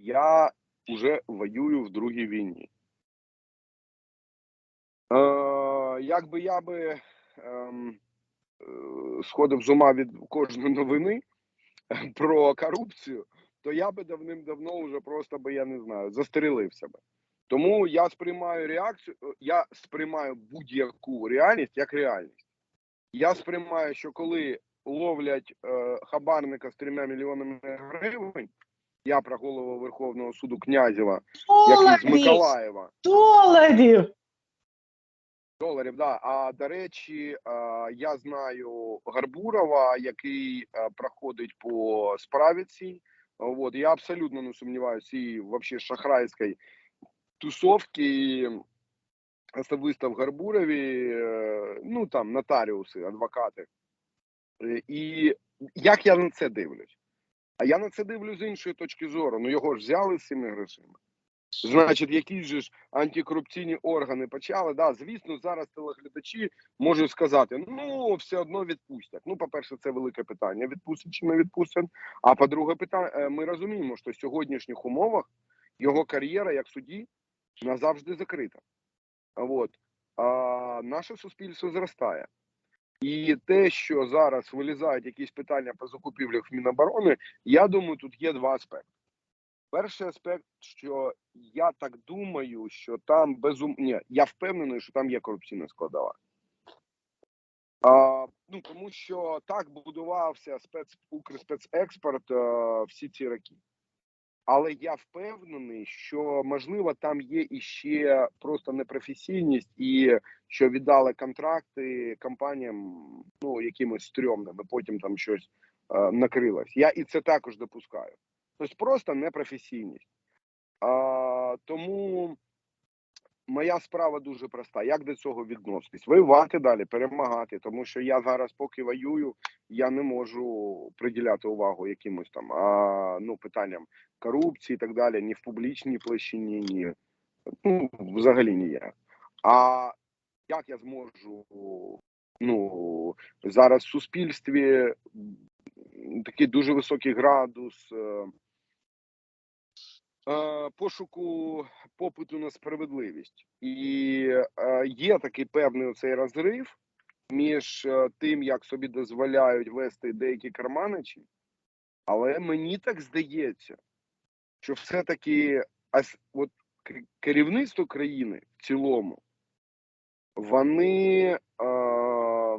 я вже воюю в другій війні. Е, якби я би ем, е, сходив з ума від кожної новини про корупцію, то я би давним-давно вже просто би, я не знаю, застрілився би. Тому я сприймаю реакцію, я сприймаю будь-яку реальність як реальність. Я сприймаю, що коли ловлять е, хабарника з трьома мільйонами гривень, я про голову Верховного суду Князєва, який з! Миколаєва, Доларів! доларів, да. А до речі, я знаю Гарбурова, який проходить по справі цій. От я абсолютно не сумніваюся і вообще шахрайської тусовки особисто в Гарбурові, е, ну там нотаріуси, адвокати. Е, І як я на це дивлюсь? А я на це дивлюсь з іншої точки зору. Ну його ж взяли з цими грошима. Значить, якісь же ж антикорупційні органи почали. Да, звісно, зараз телеглядачі можуть сказати: ну, все одно відпустять. Ну, по-перше, це велике питання: відпустять чи не відпустять. А по-друге, питання, ми розуміємо, що в сьогоднішніх умовах його кар'єра як судді назавжди закрита. От. А наше суспільство зростає. І те, що зараз вилізають якісь питання по закупівлях в Міноборони, я думаю, тут є два аспекти. Перший аспект, що я так думаю, що там безум... Ні, я впевнений, що там є корупційна складова. А, ну тому що так будувався спец Укрспецекспорт а, всі ці роки. Але я впевнений, що можливо там є іще просто непрофесійність, і що віддали контракти компаніям, ну якимось стрьомним, і потім там щось е, накрилось. Я і це також допускаю. Тобто просто непрофесійність. Е, тому моя справа дуже проста. Як до цього відноситись? Воювати далі, перемагати. Тому що я зараз, поки воюю, я не можу приділяти увагу якимось там а, ну, питанням корупції і так далі, ні в публічній площині, ні ну, взагалі ніяк. А як я зможу ну, зараз в суспільстві такий дуже високий градус е, пошуку попиту на справедливість, і е, є такий певний оцей розрив між е, тим, як собі дозволяють вести деякі карманичі, але мені так здається, що все-таки от керівництво країни в цілому, вони е,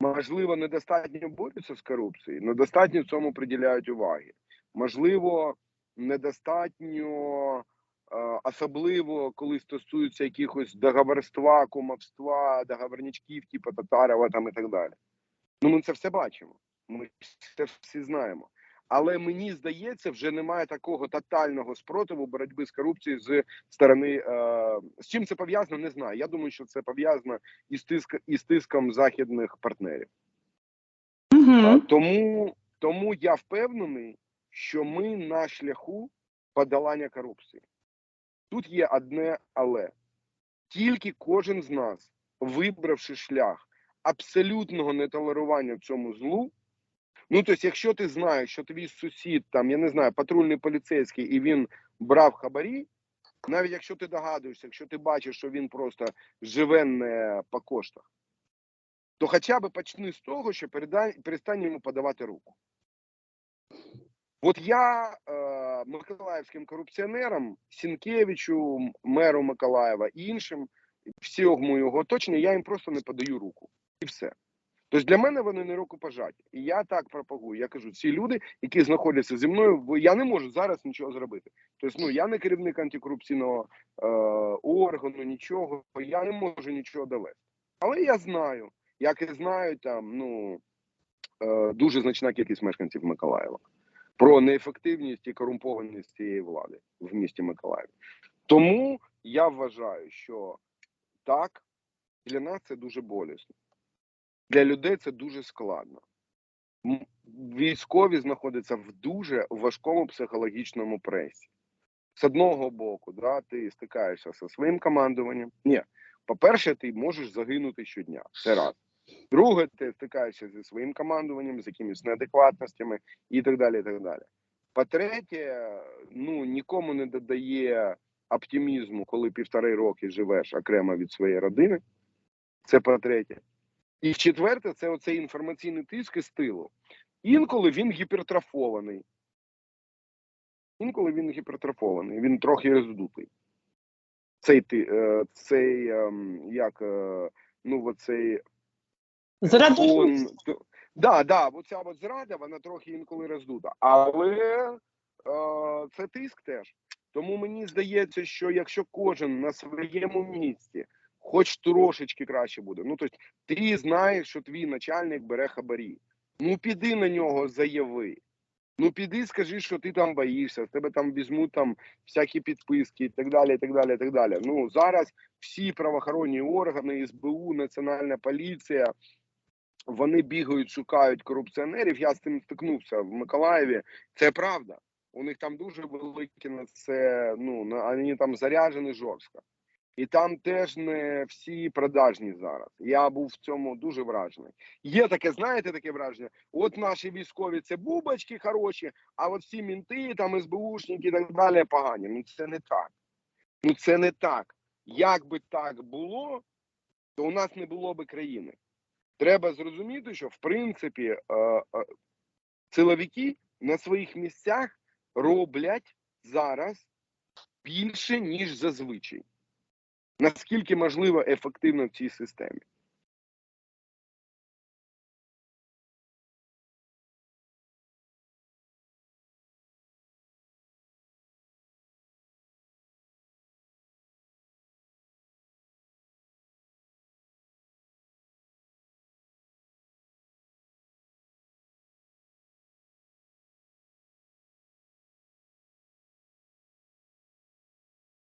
можливо недостатньо борються з корупцією, недостатньо цьому приділяють уваги. Можливо, недостатньо, е, особливо коли стосується якихось договорства, кумовства, договорнячків, типу Татарова там і так далі. Ну, ми це все бачимо. Ми це всі знаємо. Але мені здається, вже немає такого тотального спротиву боротьби з корупцією з сторони. Е, з чим це пов'язано, не знаю. Я думаю, що це пов'язано із тиск із тиском західних партнерів. Угу. Тому, тому я впевнений, що ми на шляху подолання корупції. Тут є одне але тільки кожен з нас, вибравши шлях абсолютного нетолерування цьому злу. Ну, тобто, якщо ти знаєш, що твій сусід, там, я не знаю, патрульний поліцейський, і він брав хабарі, навіть якщо ти догадуєшся, якщо ти бачиш, що він просто живе не по коштах, то хоча б почни з того, що перестань йому подавати руку. От я е, миколаївським корупціонерам, Сінкевичу, меру Миколаєва і іншим, всього його оточення, я їм просто не подаю руку. І все. Тобто для мене вони не рукопожаті. І я так пропагую. Я кажу, ці люди, які знаходяться зі мною, я не можу зараз нічого зробити. Тобто, ну я не керівник антикорупційного е, органу, нічого, я не можу нічого довести. Але я знаю, як і знають там, ну е, дуже значна кількість мешканців Миколаєва про неефективність і корумпованість цієї влади в місті Миколаїв. Тому я вважаю, що так, для нас це дуже болісно. Для людей це дуже складно. Військові знаходяться в дуже важкому психологічному пресі. З одного боку, да, ти стикаєшся зі своїм командуванням. Ні, по-перше, ти можеш загинути щодня. Це раз. Друге, ти стикаєшся зі своїм командуванням, з якимись неадекватностями і так далі. і так далі. По-третє, ну нікому не додає оптимізму, коли півтори роки живеш окремо від своєї родини. Це по-третє. І четверте, це оцей інформаційний тиск і стилу. Інколи він гіпертрофований. Інколи він гіпертрофований, він трохи роздутий. Цей е, цей, ем, як, е, ну, оцей Зраду фон. Да, да, оця от зрада, вона трохи інколи роздута. Але е, це тиск теж. Тому мені здається, що якщо кожен на своєму місці, хоч трошечки краще буде. Ну, тобто, ти знаєш, що твій начальник бере хабарі. Ну піди на нього, заяви. Ну піди, скажи, що ти там боїшся, тебе там візьмуть там всякі підписки і так далі. і так далі, і так далі. Ну зараз всі правоохоронні органи, СБУ, Національна поліція, вони бігають, шукають корупціонерів. Я з цим стикнувся в Миколаєві. Це правда. У них там дуже великі на це. Ну вони там заряджені жорстко. І там теж не всі продажні зараз. Я був в цьому дуже вражений. Є таке, знаєте, таке враження. От наші військові це бубочки хороші, а от всі мінти, там СБУшники і так далі погані. Ну це не так. Ну це не так. Як би так було, то у нас не було би країни. Треба зрозуміти, що в принципі е, е, силовики на своїх місцях роблять зараз більше, ніж зазвичай. Наскільки можливо ефективно в цій системі.